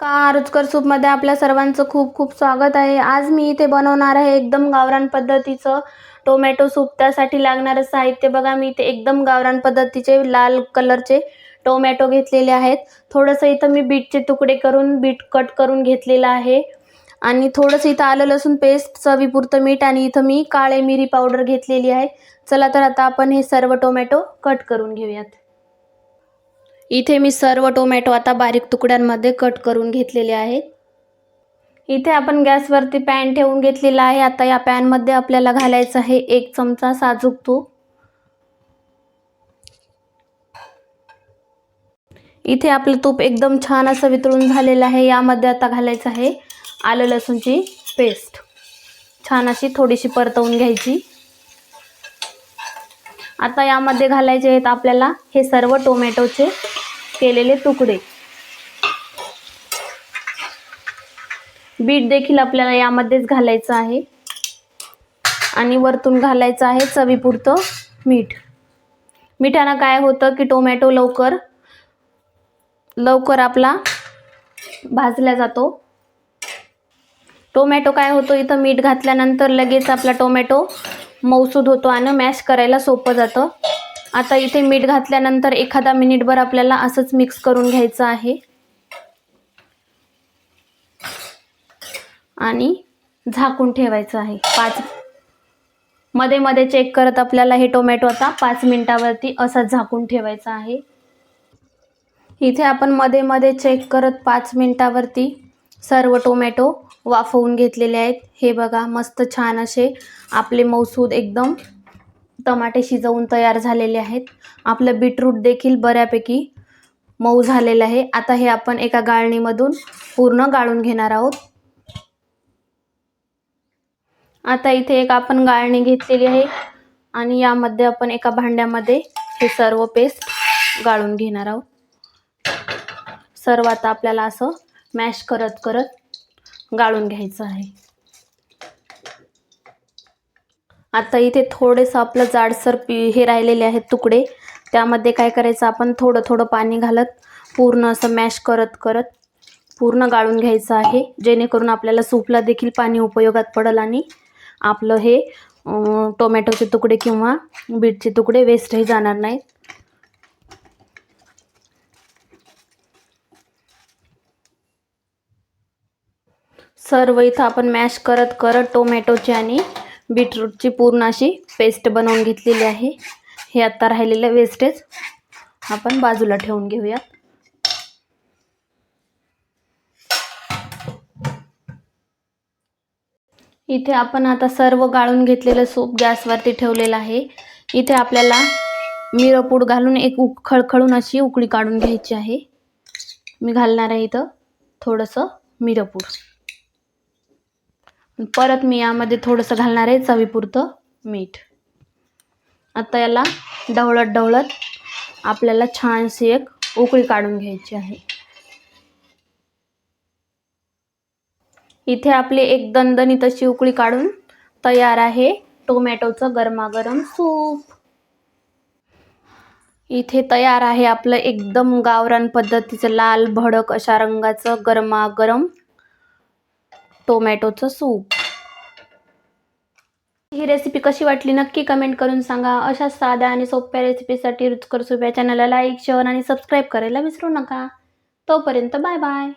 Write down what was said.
का रुचकर सूपमध्ये आपल्या सर्वांचं खूप खूप स्वागत आहे. आज मी इथे बनवणार आहे एकदम गावरान पद्धतीचं टोमॅटो सूप त्यासाठी लागणारं साहित्य बघा मी इथे एकदम गावरान पद्धतीचे लाल कलरचे टोमॅटो घेतलेले आहेत. थोडंसं इथं मी बीटचे तुकडे करून बीट कट करून घेतलेलं आहे. आणि थोडंसं इथं आलं लसूण पेस्ट चवीपुरतं मीठ आणि इथं मी काळे मिरी पावडर घेतलेली आहे. चला तर आता आपण हे सर्व टोमॅटो कट करून घेऊयात. इथे मी सर्व टोमॅटो आता बारीक तुकड्यांमध्ये कट करून घेतलेले आहेत. इथे आपण गॅसवरती पॅन ठेवून घेतलेला आहे. आता या पॅनमध्ये आपल्याला घालायचं आहे एक चमचा साजूक तूप. इथे आपलं तूप एकदम छान असं वितळून झालेलं आहे. यामध्ये आता घालायचं आहे आलं लसूणची पेस्ट. छान अशी थोडीशी परतवून घ्यायची. आता यामध्ये घालायचे आहेत आपल्याला हे सर्व टोमॅटोचे केलेले तुकडे. बीट देखील आपल्याला यामध्येच घालायचं आहे. आणि वरतून घालायचं आहे चवीपुरतं मीठ. मिठानं काय होतं की टोमॅटो लवकर लवकर आपला भाजला जातो. टोमॅटो काय होतो इथं मीठ घातल्यानंतर लगेच आपला टोमॅटो मौसूद होतो आणि मॅश करायला सोपं जातं. आता इथे मीठ घातल्यानंतर एखादा मिनिटभर आपल्याला असंच मिक्स करून घ्यायचं आहे. आणि झाकून ठेवायचं आहे. पाच मध्ये मध्ये चेक करत आपल्याला हे टोमॅटो आता पाच मिनिटावरती असा झाकून ठेवायचं आहे. इथे आपण मध्ये मध्ये चेक करत पाच मिनिटावरती सर्व टोमॅटो वाफवून घेतलेले आहेत. हे बघा मस्त छान असे आपले मौसूद एकदम टमाटे शिजवून तयार झालेले आहेत. आपलं बीटरूट देखील बऱ्यापैकी मऊ झालेलं आहे. आता हे आपण एका गाळणीमधून पूर्ण गाळून घेणार आहोत. आता इथे एक आपण गाळणी घेतलेली आहे आणि यामध्ये आपण एका भांड्यामध्ये हे सर्व पेस्ट गाळून घेणार आहोत. सर्व आता आपल्याला असं मॅश करत करत गाळून घ्यायचं आहे. आता इथे थोडेसं आपलं जाडसर पी हे राहिलेले आहेत तुकडे. त्यामध्ये काय करायचं आपण थोडं थोडं पाणी घालत पूर्ण असं मॅश करत करत पूर्ण गाळून घ्यायचं आहे. जेणेकरून आपल्याला सूपला देखील पाणी उपयोगात पडेल आणि आपलं हे टोमॅटोचे तुकडे किंवा बीटचे तुकडे वेस्टही जाणार नाहीत. सर्व इथं आपण मॅश करत करत टोमॅटोचे आणि बीटरूटची पूर्ण अशी पेस्ट बनवून घेतलेली आहे. हे आत्ता राहिलेलं वेस्टेज आपण बाजूला ठेवून घेऊयात. इथे आपण आता सर्व गाळून घेतलेलं सूप गॅसवरती ठेवलेलं आहे. इथे आपल्याला मिरपूड घालून एक उक खळखळून अशी उकळी काढून घ्यायची आहे. मी घालणार आहे इथं थोडंसं मिरपूड परत मी यामध्ये थोडंसं घालणार आहे चवीपुरतं मीठ. आता याला ढवळत ढवळत आपल्याला छानशी एक उकळी काढून घ्यायची आहे. इथे आपली एक दणदणीत अशी उकळी काढून तयार आहे टोमॅटोचं गरमागरम सूप. इथे तयार आहे आपलं एकदम गावरान पद्धतीचं लाल भडक अशा रंगाचं गरमागरम टोमॅटोचं सूप. ही रेसिपी कशी वाटली नक्की कमेंट करून सांगा. अशा साध्या आणि सोप्या रेसिपीसाठी रुचकर सूप या चॅनलला लाईक शेअर आणि सबस्क्राईब करायला विसरू नका. तोपर्यंत बाय बाय